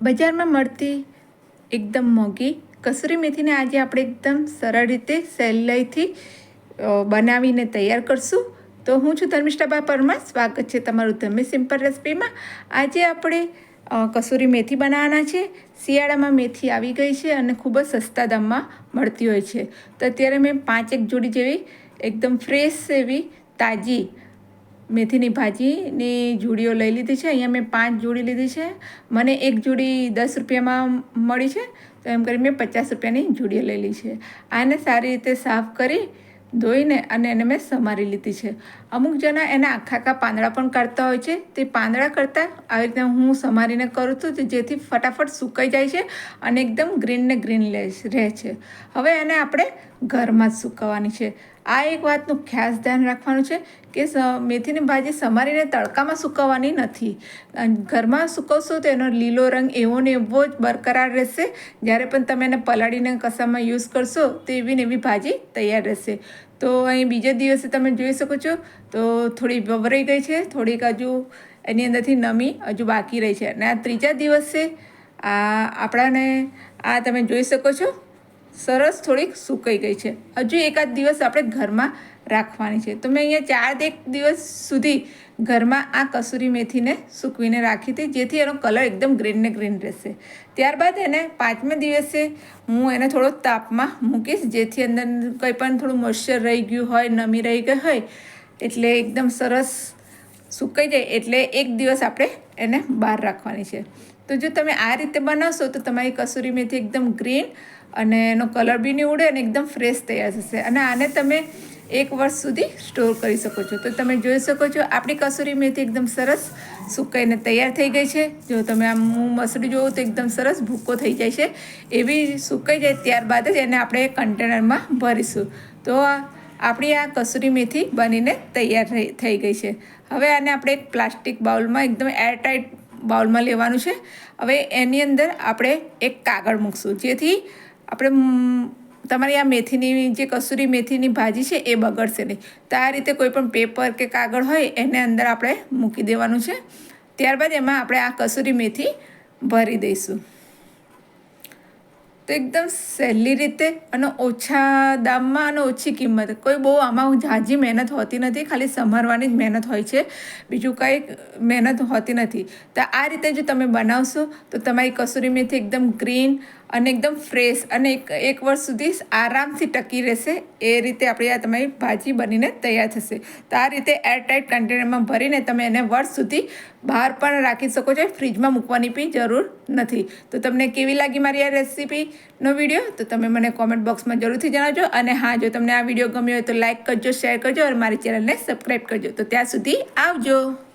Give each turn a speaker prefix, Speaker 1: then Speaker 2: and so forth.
Speaker 1: બજારમાં મળતી એકદમ મોંઘી કસૂરી મેથીને આજે આપણે એકદમ સરળ રીતે સહેલાઈથી બનાવીને તૈયાર કરશું. તો હું છું ધર્મિષ્ઠાબા પરમાર સ્વાગત છે તમારું ધર્મી સિમ્પલ રેસિપીમાં. આજે આપણે કસૂરી મેથી બનાવવાના છે. શિયાળામાં મેથી આવી ગઈ છે અને ખૂબ જ સસ્તા દામમાં મળતી હોય છે. તો અત્યારે મેં પાંચ એક જોડી જેવી એકદમ ફ્રેશ એવી તાજી મેથીની ભાજીની જોડીઓ લઈ લીધી છે. અહીંયા મેં પાંચ જોડી લીધી છે. મને એક જોડી દસ રૂપિયામાં મળી છે. તો એમ કરી મેં પચાસ રૂપિયાની જોડીઓ લઈ લીધી છે. આને સારી રીતે સાફ કરી ધોઈને અને એને મેં સમારી લીધી છે. અમુક જણા એના આખા આખા પાંદડા પણ કાઢતા હોય છે. તે પાંદડા કરતાં આવી રીતે હું સમારીને કરું છું જેથી ફટાફટ સુકાઈ જાય છે અને એકદમ ગ્રીન ને ગ્રીન રહે છે. હવે એને આપણે ઘરમાં જ સુકવવાની છે. આ એક વાતનું ખાસ ધ્યાન રાખવાનું છે કે મેથીની ભાજી સમારીને તડકામાં સુકવવાની નથી. ઘરમાં સુકવશો તો એનો લીલો રંગ એવો ને એવો જ બરકરાર રહેશે. જ્યારે પણ તમે એને પલાળીને કસામાં યુઝ કરશો તો એવી ને એવી ભાજી તૈયાર રહેશે. તો અહીં બીજા દિવસે તમે જોઈ શકો છો. તો થોડી વવરાઈ ગઈ છે, થોડીક હજુ એની અંદરથી નમી, હજુ બાકી રહી છે. અને આ ત્રીજા દિવસે આ આપણાને આ તમે જોઈ શકો છો. સરસ થોડીક સુકાઈ ગઈ છે. હજુ એકાદ દિવસ આપણે ઘરમાં રાખવાની છે. તો મેં અહીંયા ચાર એક દિવસ સુધી ઘરમાં આ કસૂરી મેથીને સૂકવીને રાખી હતી, જેથી એનો કલર એકદમ ગ્રીન ને ગ્રીન રહેશે. ત્યારબાદ એને પાંચમે દિવસે હું એને થોડો તાપમાં મૂકીશ, જેથી અંદર કંઈ પણ થોડું મોઇશ્ચર રહી ગયું હોય, નમી રહી ગઈ હોય, એટલે એકદમ સરસ સુકાઈ જાય, એટલે એક દિવસ આપણે એને બહાર રાખવાની છે. તો જો તમે આ રીતે બનાવશો, તો તમારી કસૂરી મેથી એકદમ ગ્રીન અને એનો કલર બી નહીં ઉડે અને એકદમ ફ્રેશ તૈયાર થશે. અને આને તમે એક વર્ષ સુધી સ્ટોર કરી શકો છો. તો તમે જોઈ શકો છો, આપણી કસૂરી મેથી એકદમ સરસ સુકાઈને તૈયાર થઈ ગઈ છે. જો તમે આમ હું મસળી જોઉં તો એકદમ સરસ ભૂકો થઈ જાય છે. એવી સુકાઈ જાય ત્યારબાદ જ એને આપણે કન્ટેનરમાં ભરીશું. તો આપણી આ કસૂરી મેથી બનીને તૈયાર થઈ ગઈ છે. હવે આને આપણે એક પ્લાસ્ટિક બાઉલમાં એકદમ એરટાઈટ બાઉલમાં લેવાનું છે. હવે એની અંદર આપણે એક કાગળ મૂકશું. જેથી આપણે તમારી આ મેથીની જે કસૂરી મેથીની ભાજી છે એ બગડશે નહીં. તો આ રીતે કોઈ પણ પેપર કે કાગળ હોય એને અંદર આપણે મૂકી દેવાનું છે. ત્યારબાદ એમાં આપણે આ કસૂરી મેથી ભરી દઈશું. તો એકદમ સહેલી રીતે અને ઓછા દામમાં અને ઓછી કિંમત. કોઈ બહુ આમાં ઝાઝી મહેનત હોતી નથી, ખાલી સંભાળવાની જ મહેનત હોય છે. બીજું કંઈ મહેનત હોતી નથી. તો આ રીતે જો તમે બનાવશો, તો તમારી કસૂરી મેથી એકદમ ગ્રીન અને એકદમ ફ્રેશ અને એક એક વર્ષ સુધી આરામથી ટકી રહેશે. એ રીતે આપણી આ તમારી ભાજી બનીને તૈયાર થશે. તો આ રીતે એરટાઇટ કન્ટેનરમાં ભરીને તમે એને વર્ષ સુધી બહાર પણ રાખી શકો છો. ફ્રીજમાં મૂકવાની બી જરૂર નથી. તો તમને કેવી લાગી મારી આ રેસીપીનો વીડિયો? તો તમે મને કોમેન્ટ બોક્સમાં જરૂરથી જણાવજો. અને હા, જો તમને આ વીડિયો ગમ્યો હોય તો લાઇક કરજો શેર કરજો, અને મારી ચેનલને સબસ્ક્રાઈબ કરજો. તો ત્યાં સુધી આવજો.